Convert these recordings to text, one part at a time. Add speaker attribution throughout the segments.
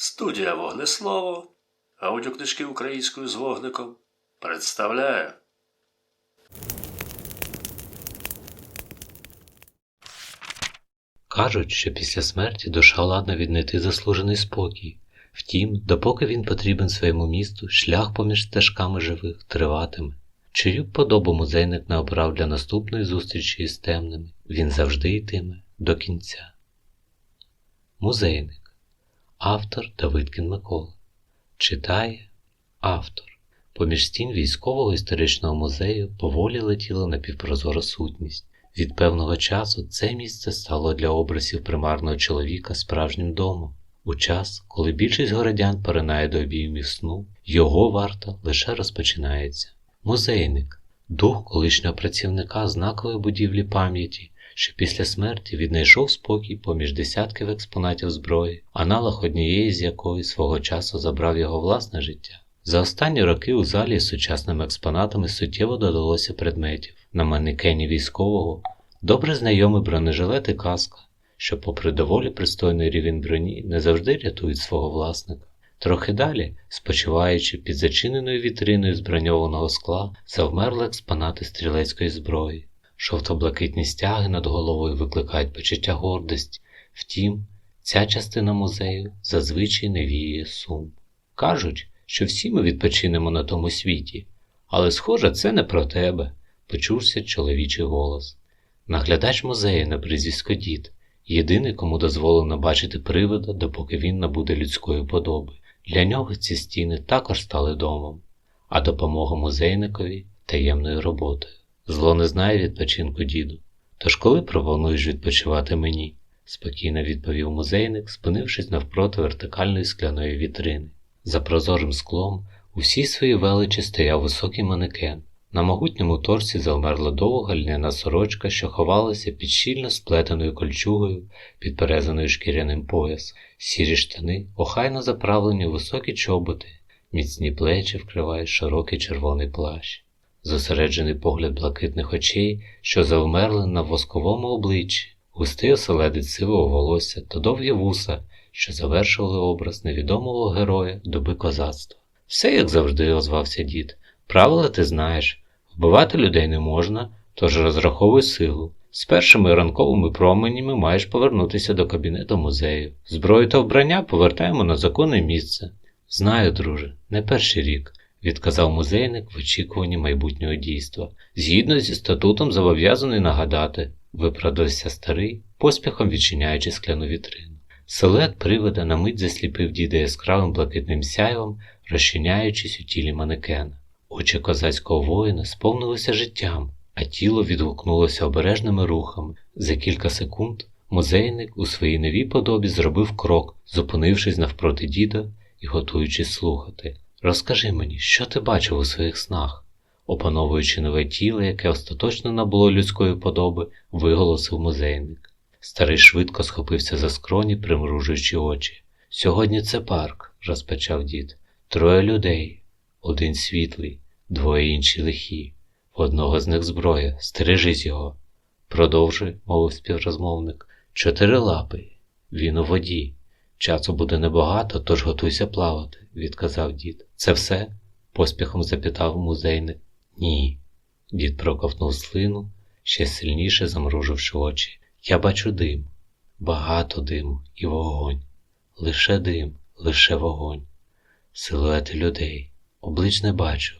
Speaker 1: Студія Вогнеслово, аудіокнижки українською з вогником представляє.
Speaker 2: Кажуть, що після смерті душа ладна віднайти заслужений спокій. Втім, допоки він потрібен своєму місту, шлях поміж стежками живих триватиме. Чию подобу музейник не обрав для наступної зустрічі із темними, він завжди йтиме до кінця. Музейник. Автор Давидкін Микола. Читає автор. Поміж стін військового історичного музею поволі летіла напівпрозора сутність. Від певного часу це місце стало для образів примарного чоловіка справжнім домом. У час, коли більшість городян поринає до обіймів сну, його варта лише розпочинається. Музейник дух колишнього працівника знакової будівлі пам'яті, що після смерті віднайшов спокій поміж десятків експонатів зброї, аналог однієї з якої свого часу забрав його власне життя. За останні роки у залі з сучасними експонатами суттєво додалося предметів. На манекені військового добре знайомий бронежилет і каска, що, попри доволі пристойний рівень броні, не завжди рятують свого власника. Трохи далі, спочиваючи під зачиненою вітриною з броньованого скла, завмерли експонати стрілецької зброї. Жовто-блакитні стяги над головою викликають почуття гордості. Втім, ця частина музею зазвичай не віє сум. Кажуть, що всі ми відпочинемо на тому світі, але, схоже, це не про тебе, почувся чоловічий голос. Наглядач музею на прізвисько дід, єдиний, кому дозволено бачити привида, допоки він набуде людської подоби. Для нього ці стіни також стали домом, а допомога музейникові таємною роботою. Зло не знає відпочинку діду. Тож коли пропонуєш відпочивати мені? спокійно відповів музейник, спинившись навпроти вертикальної скляної вітрини. За прозорим склом у всій своїй величі стояв високий манекен. На могутньому торці завмерла довга льняна сорочка, що ховалася під щільно сплетеною кольчугою, підперезаною шкіряним поясом. Сірі штани, охайно заправлені високі чоботи, міцні плечі вкриває широкий червоний плащ. Зосереджений погляд блакитних очей, що завмерли на восковому обличчі, густий оселедець сивого волосся та довгі вуса, що завершували образ невідомого героя доби козацтва. Все як завжди, озвався дід. Правила ти знаєш, вбивати людей не можна, тож розраховуй силу. З першими ранковими променями маєш повернутися до кабінету музею. Зброю та вбрання повертаємо на законне місце. Знаю, друже, не перший рік, відказав музейник в очікуванні майбутнього дійства. Згідно зі статутом зобов'язаний нагадати, виправдався старий, поспіхом відчиняючи скляну вітрину. Силует привида на мить засліпив діда яскравим блакитним сяйвом, розчиняючись у тілі манекена. Очі козацького воїна сповнилися життям, а тіло відгукнулося обережними рухами. За кілька секунд музейник у своїй новій подобі зробив крок, зупинившись навпроти діда і готуючись слухати. Розкажи мені, що ти бачив у своїх снах? Опановуючи нове тіло, яке остаточно набуло людської подоби, виголосив музейник. Старий швидко схопився за скроні, примружуючи очі. Сьогодні це парк, розпочав дід. Троє людей, один світлий, двоє інші лихі. Одного з них зброя, стережись його. Продовжуй, мовив співрозмовник. Чотирилапий. Він у воді. Часу буде небагато, тож готуйся плавати, відказав дід. Це все? поспіхом запитав музейник. Ні. Дід проковтнув слину, ще сильніше замруживши очі. Я бачу дим, багато диму і вогонь. Лише дим, лише вогонь. Силуети людей. Облич не бачу,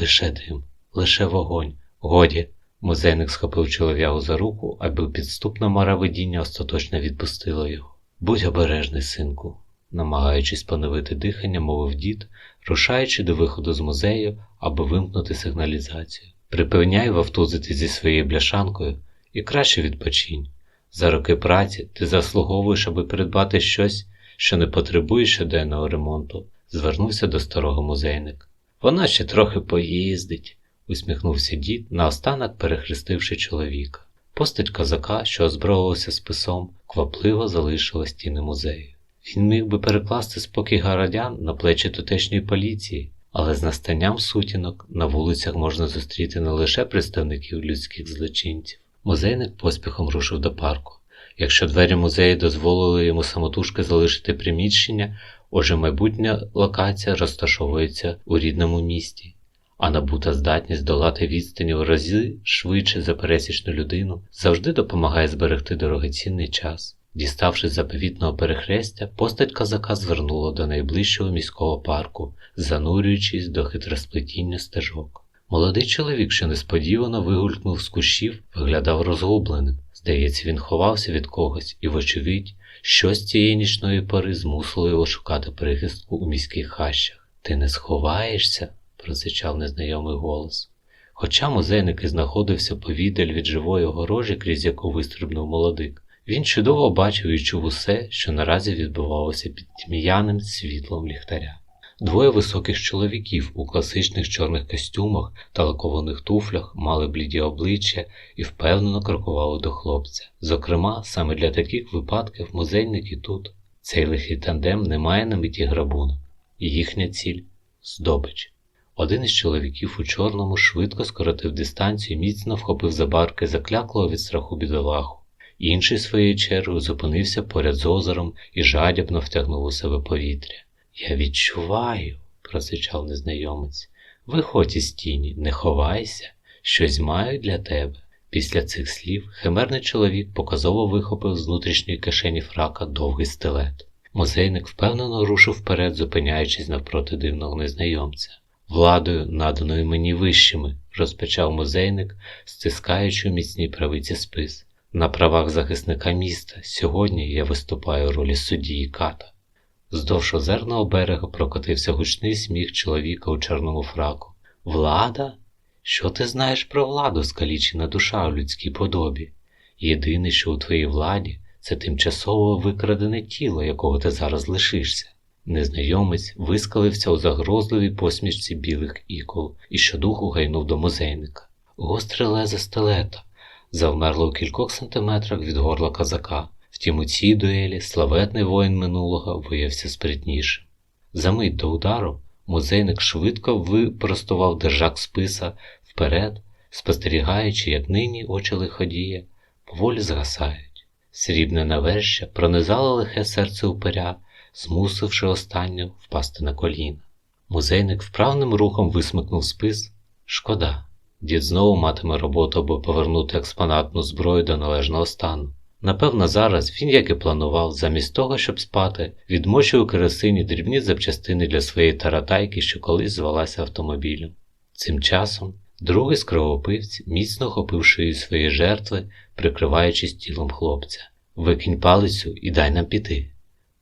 Speaker 2: лише дим, лише вогонь. Годі. Музейник схопив чолов'ягу за руку, аби підступна мара видіння остаточно відпустила його. Будь обережний, синку, намагаючись поновити дихання, мовив дід, рушаючи до виходу з музею, аби вимкнути сигналізацію. Припевняй вовтузити зі своєю бляшанкою і краще відпочинь. За роки праці ти заслуговуєш, аби придбати щось, що не потребує щоденного ремонту, звернувся до старого музейника. Вона ще трохи поїздить, усміхнувся дід, наостанок перехрестивши чоловіка. Постать козака, що озброївся списом, квапливо залишила стіни музею. Він міг би перекласти спокій городян на плечі тутешньої поліції, але з настанням сутінок на вулицях можна зустріти не лише представників людських злочинців. Музейник поспіхом рушив до парку. Якщо двері музею дозволили йому самотужки залишити приміщення, отже майбутня локація розташовується у рідному місті, а набута здатність долати відстані в рази швидше за пересічну людину завжди допомагає зберегти дорогоцінний час. Діставшись заповітного перехрестя, постать козака звернула до найближчого міського парку, занурюючись до хитросплетіння стежок. Молодий чоловік, що несподівано вигулькнув з кущів, виглядав розгубленим. Здається, він ховався від когось, і, вочевидь, щось цієї нічної пори змусило його шукати прихистку у міських хащах. Ти не сховаєшся, просичав незнайомий голос. Хоча музейник і знаходився повідаль від живої огорожі, крізь яку вистрибнув молодик, він чудово бачив і чув усе, що наразі відбувалося під тьмяним світлом ліхтаря. Двоє високих чоловіків у класичних чорних костюмах та лакованих туфлях мали бліді обличчя і впевнено крокували до хлопця. Зокрема, саме для таких випадків музейник і тут. Цей лихий тандем не має на меті грабунок, і їхня ціль здобич. Один із чоловіків у чорному швидко скоротив дистанцію міцно вхопив за барки закляклого від страху бідолаху. Інший, своєю чергою, зупинився поряд з озером і жадібно втягнув у себе повітря. Я відчуваю, просичав незнайомець. Виходь із тіні, не ховайся, щось маю для тебе. Після цих слів химерний чоловік показово вихопив з внутрішньої кишені фрака довгий стилет. Музейник впевнено рушив вперед, зупиняючись навпроти дивного незнайомця. Владою, наданою мені вищими, розпочав музейник, стискаючи у міцній правиці спис. На правах захисника міста сьогодні я виступаю у ролі судді ката. Здовж озерного берега прокотився гучний сміх чоловіка у чорному фраку. Влада? Що ти знаєш про владу, скалічена душа у людській подобі? Єдине, що у твоїй владі, це тимчасово викрадене тіло, якого ти зараз лишишся. Незнайомець вискалився у загрозливій посмішці білих ікол і щодуху гайнув до музейника. Гостре лезе стелета завмерло у кількох сантиметрах від горла козака. Втім, у цій дуелі славетний воїн минулого виявився спритнішим. За мить до удару музейник швидко випростував держак списа вперед, спостерігаючи, як нині очі лиходія поволі згасають. Срібне навершя пронизало лихе серце упиря, змусивши останню впасти на коліна. Музейник вправним рухом висмикнув спис. Шкода, дід знову матиме роботу, аби повернути експонатну зброю до належного стану. Напевно, зараз він, як і планував, замість того, щоб спати, відмочив у керосині дрібні запчастини для своєї таратайки, що колись звалася автомобілем. Цим часом другий з кровопивць, міцно хопив шию своєї жертви, прикриваючись тілом хлопця. Викинь палицю і дай нам піти.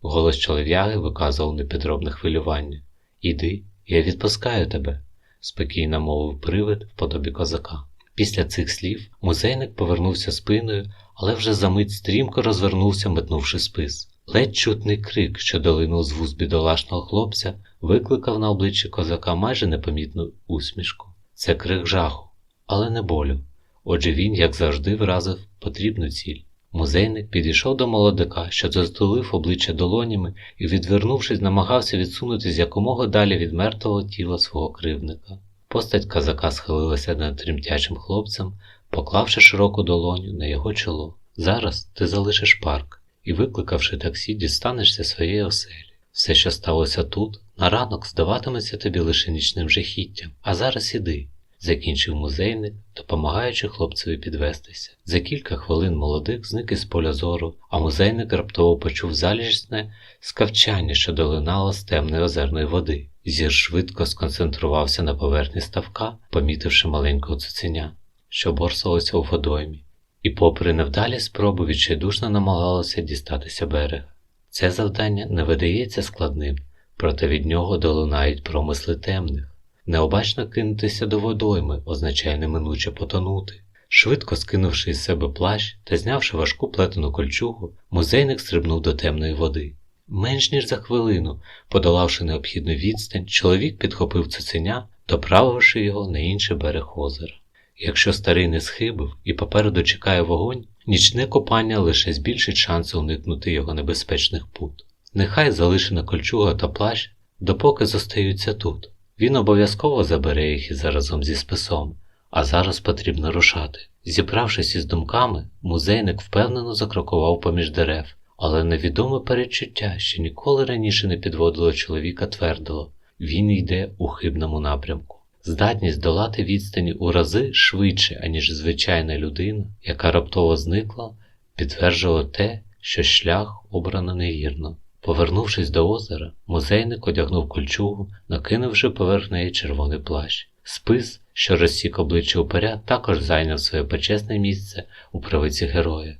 Speaker 2: Голос чолов'яги виказував непідробне хвилювання. Іди, я відпускаю тебе, спокійно мовив привид в подобі козака. Після цих слів музейник повернувся спиною, але вже за мить стрімко розвернувся, метнувши спис. Ледь чутний крик, що долинув з вуз бідолашного хлопця, викликав на обличчі козака майже непомітну усмішку. Це крик жаху, але не болю. Отже він, як завжди, вразив потрібну ціль. Музейник підійшов до молодика, що застулив обличчя долонями і, відвернувшись, намагався відсунутися якомога далі від мертвого тіла свого кривника. Постать казака схилилася над тремтячим хлопцем, поклавши широку долоню на його чоло. Зараз ти залишиш парк і, викликавши таксі, дістанешся своєї оселі. Все, що сталося тут, на ранок здаватиметься тобі лише нічним жахіттям, а зараз іди, закінчив музейник, допомагаючи хлопцеві підвестися. За кілька хвилин молодик зник із поля зору, а музейник раптово почув заліжне скавчання, що долинало з темної озерної води. Зір швидко сконцентрувався на поверхні ставка, помітивши маленького цуценя, що борсалося у водоймі, і, попри невдалі спроби, відчайдушно намагалося дістатися берега. Це завдання не видається складним, проте від нього долунають промисли темних. Необачно кинутися до водойми означає неминуче потонути. Швидко скинувши із себе плащ та знявши важку плетену кольчугу, музейник стрибнув до темної води. Менш ніж за хвилину, подолавши необхідну відстань, чоловік підхопив цуценя, доправивши його на інший берег озера. Якщо старий не схибив і попереду чекає вогонь, нічне копання лише збільшить шанси уникнути його небезпечних пут. Нехай залишена кольчуга та плащ, допоки зостаються тут. Він обов'язково забере їх і заразом зі списом, а зараз потрібно рушати. Зібравшись із думками, музейник впевнено закрокував поміж дерев, але невідоме передчуття, що ніколи раніше не підводило чоловіка, твердило він йде у хибному напрямку. Здатність долати відстані у рази швидше, аніж звичайна людина, яка раптово зникла, підтверджувало те, що шлях обрано невірно. Повернувшись до озера, музейник одягнув кольчугу, накинувши поверх неї червоний плащ. Спис, що розсік обличчя упаря, також зайняв своє почесне місце у правиці героя.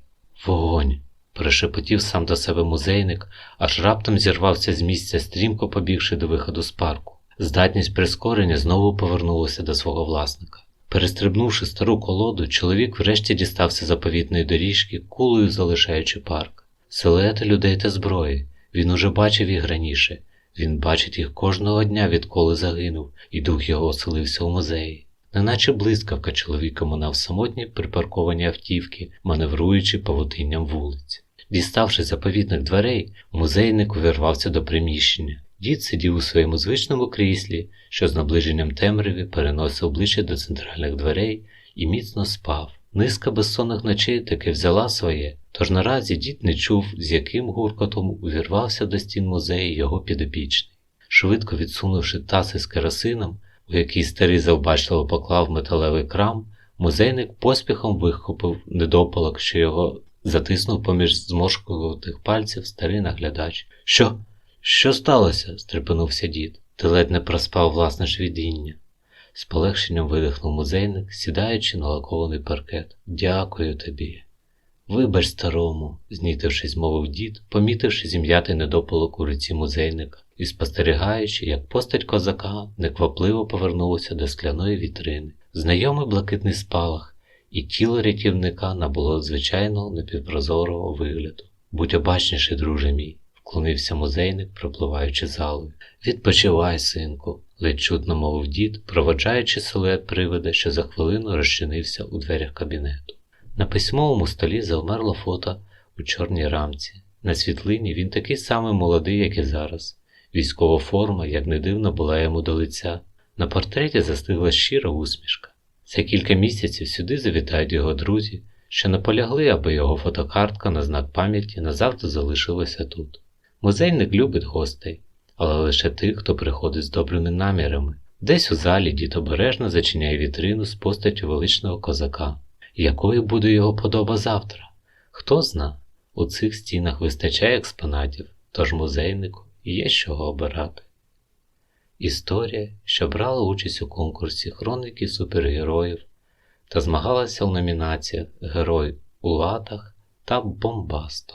Speaker 2: Вогонь! прошепотів сам до себе музейник, аж раптом зірвався з місця, стрімко побігши до виходу з парку. Здатність прискорення знову повернулася до свого власника. Перестрибнувши стару колоду, чоловік врешті дістався заповітної доріжки, кулею залишаючи парк. Силуети людей та зброї. Він уже бачив їх раніше. Він бачить їх кожного дня, відколи загинув, і дух його оселився у музеї. Неначе блискавка чоловіка минав самотні припарковані автівки, маневруючи павутинням вулиць. Діставши заповітних дверей, музейник увірвався до приміщення. Дід сидів у своєму звичному кріслі, що з наближенням темряві переносив обличчя до центральних дверей і міцно спав. Низка безсонних ночей таки взяла своє, тож наразі дід не чув, з яким гуркотом увірвався до стін музею його підопічний. Швидко відсунувши таз із керосином, у який старий завбачливо поклав металевий крам, музейник поспіхом вихопив недопалок, що його затиснув поміж зморшкуватих пальців старий наглядач. Що? Що сталося? стрепенувся дід. Ти ледь не проспав власне ж видіння. З полегшенням видихнув музейник, сідаючи на лакований паркет. Дякую тобі. Вибач старому, знітившись, мовив дід, помітивши зім'ятий недопалок у руці музейника і спостерігаючи, як постать козака неквапливо повернулася до скляної вітрини. Знайомий блакитний спалах, і тіло рятівника набуло звичайного напівпрозорого вигляду. Будь обачніший, друже мій, вклонився музейник, пропливаючи залою. Відпочивай, синку, ледь чутно мовив дід, проводжаючи силует привида, що за хвилину розчинився у дверях кабінету. На письмовому столі завмерло фото у чорній рамці. На світлині він такий самий молодий, як і зараз. Військова форма, як не дивно, була йому до лиця. На портреті застигла щира усмішка. За кілька місяців сюди завітають його друзі, що наполягли, аби його фотокартка на знак пам'яті назавжди залишилася тут. Музейник любить гостей, але лише тих, хто приходить з добрими намірами. Десь у залі дід обережно зачиняє вітрину з постаттю величного козака. Якою буде його подоба завтра? Хто зна, у цих стінах вистачає експонатів, тож музейнику є з чого обирати. Історія, що брала участь у конкурсі хроніки супергероїв та змагалася у номінаціях Герой у латах та Бомбасто.